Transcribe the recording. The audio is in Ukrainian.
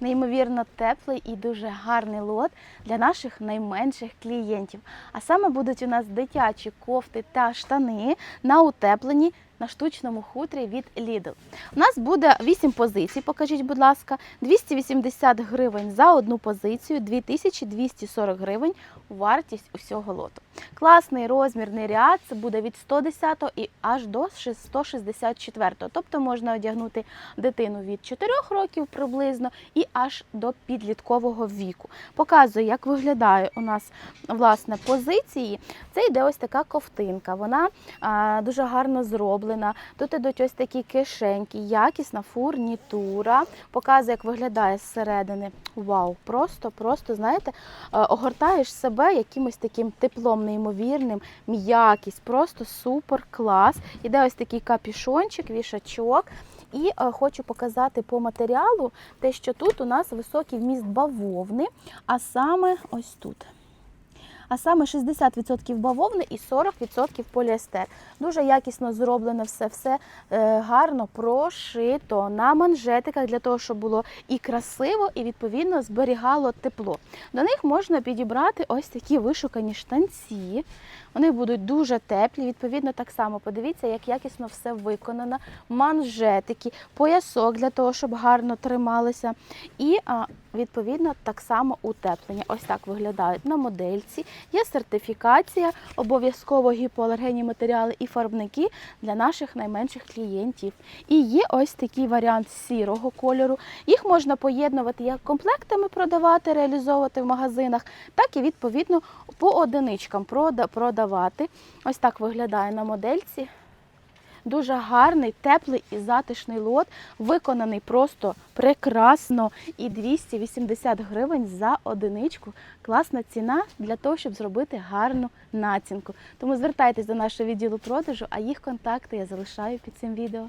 Неймовірно теплий і дуже гарний лот для наших найменших клієнтів. А саме будуть у нас дитячі кофти та штани на утепленні на штучному хутрі від Lidl. У нас буде 8 позицій, покажіть, будь ласка, 280 гривень за одну позицію, 2240 гривень вартість усього лоту. Класний розмірний ряд, це буде від 110 і аж до 164. Тобто можна одягнути дитину від 4 років приблизно і аж до підліткового віку. Показую, як виглядає у нас власне позиції. Це йде ось така ковтинка. Вона а, дуже гарно зроблена. Тут ідуть ось такі кишеньки, якісна фурнітура. Показує, як виглядає зсередини. Вау, просто, просто, знаєте, е, огортаєш себе якимось таким теплом неймовірним, м'якість, просто супер клас. Іде ось такий капішончик, вішачок. І е, хочу показати по матеріалу те, що тут у нас високий вміст бавовни, а саме ось тут. А саме 60% бавовни і 40% поліестер. Дуже якісно зроблено все, все е, гарно прошито на манжетиках для того, щоб було і красиво, і відповідно зберігало тепло. До них можна підібрати ось такі вишукані штанці. Вони будуть дуже теплі. Відповідно, так само подивіться, як якісно все виконано. Манжетики, поясок для того, щоб гарно трималися. І відповідно так само утеплення. Ось так виглядають на модельці. Є сертифікація, обов'язково гіпоалергенні матеріали і фарбники для наших найменших клієнтів. І є ось такий варіант сірого кольору. Їх можна поєднувати як комплектами продавати, реалізовувати в магазинах, так і відповідно по одиничкам продавати. Ось так виглядає на модельці. Дуже гарний, теплий і затишний лот, виконаний просто прекрасно. І 280 гривень за одиничку. Класна ціна для того, щоб зробити гарну націнку. Тому звертайтесь до нашого відділу продажу, а їх контакти я залишаю під цим відео.